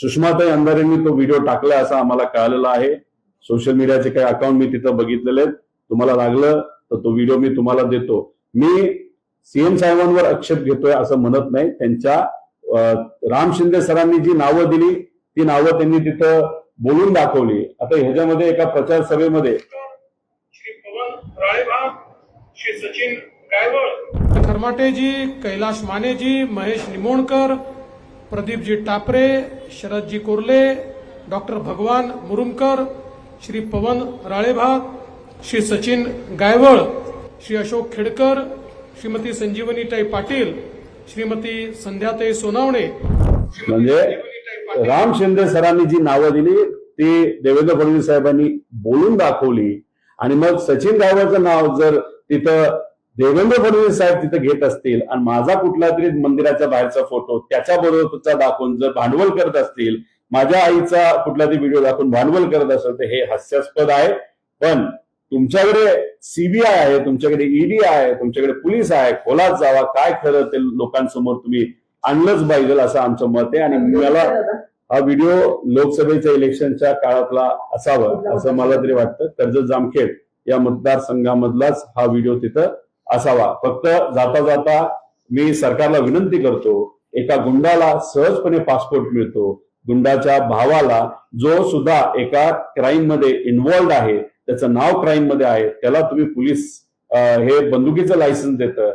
सुषमाताई अंधारेंनी तो व्हिडिओ टाकला असं आम्हाला कळालेलं आहे. सोशल मीडियाचे काही अकाउंट मी तिथं बघितलेले आहेत. तुम्हाला लागलं तर तो व्हिडिओ मी तुम्हाला देतो. मी सीएम साहेबांवर आक्षेप घेतोय असं म्हणत नाही. त्यांच्या राम शिंदे सरांनी जी नावं दिली ती नावं त्यांनी तिथं बोलून दाखवली. आता ह्याच्यामध्ये एका प्रचार सभेमध्ये श्री पवन राळेभाग श्री सचिन गायवळ खरमाटेजी कैलाश मानेजी महेश निमोणकर प्रदीपजी टापरे शरदजी कोर्ले डॉक्टर भगवान मुरुमकर श्री पवन राळेभाग श्री सचिन गायवळ श्री अशोक खेडकर श्रीमती संजीवनीताई पाटील श्रीमती संध्याताई सोनावणे. म्हणजे राम शिंदे सरांनी जी नावं दिली ती देवेंद्र फडणवीस साहेबांनी बोलून दाखवली. आणि मग सचिन गायवळचं नाव जर तिथं देवेंद्र फडणवीस साहेब तिथं घेत असतील आणि माझा कुठला तरी मंदिराच्या बाहेरचा फोटो त्याच्या बरोबरचा दाखवून जर भांडवल करत असतील माझ्या आईचा कुठला तरी व्हिडिओ दाखवून भांडवल करत असेल तर हे हास्यास्पद आहे. पण तुमच्याकडे सीबीआय आहे तुमच्याकडे ईडी आहे तुमच्याकडे पोलीस आहे खोलात जावा काय खरं ते लोकांसमोर तुम्ही आणलंच पाहिजे असं आमचं मत आहे. आणि मला हा व्हिडिओ लोकसभेच्या इलेक्शनच्या काळातला असावा असं मला तरी वाटतं. कर्जत जामखेड या मतदारसंघामधलाच हा व्हिडिओ तिथं असावा. फक्त जाता जाता मी सरकारला विनंती करतो एका गुंडाला सहजपणे पासपोर्ट मिळतो. गुंडाच्या भावाला जो सुद्धा एका क्राईममध्ये इन्व्हॉल्ड आहे त्याचं नाव क्राईममध्ये आहे त्याला तुम्ही पोलीस हे बंदुकीचं लायसन्स देतं.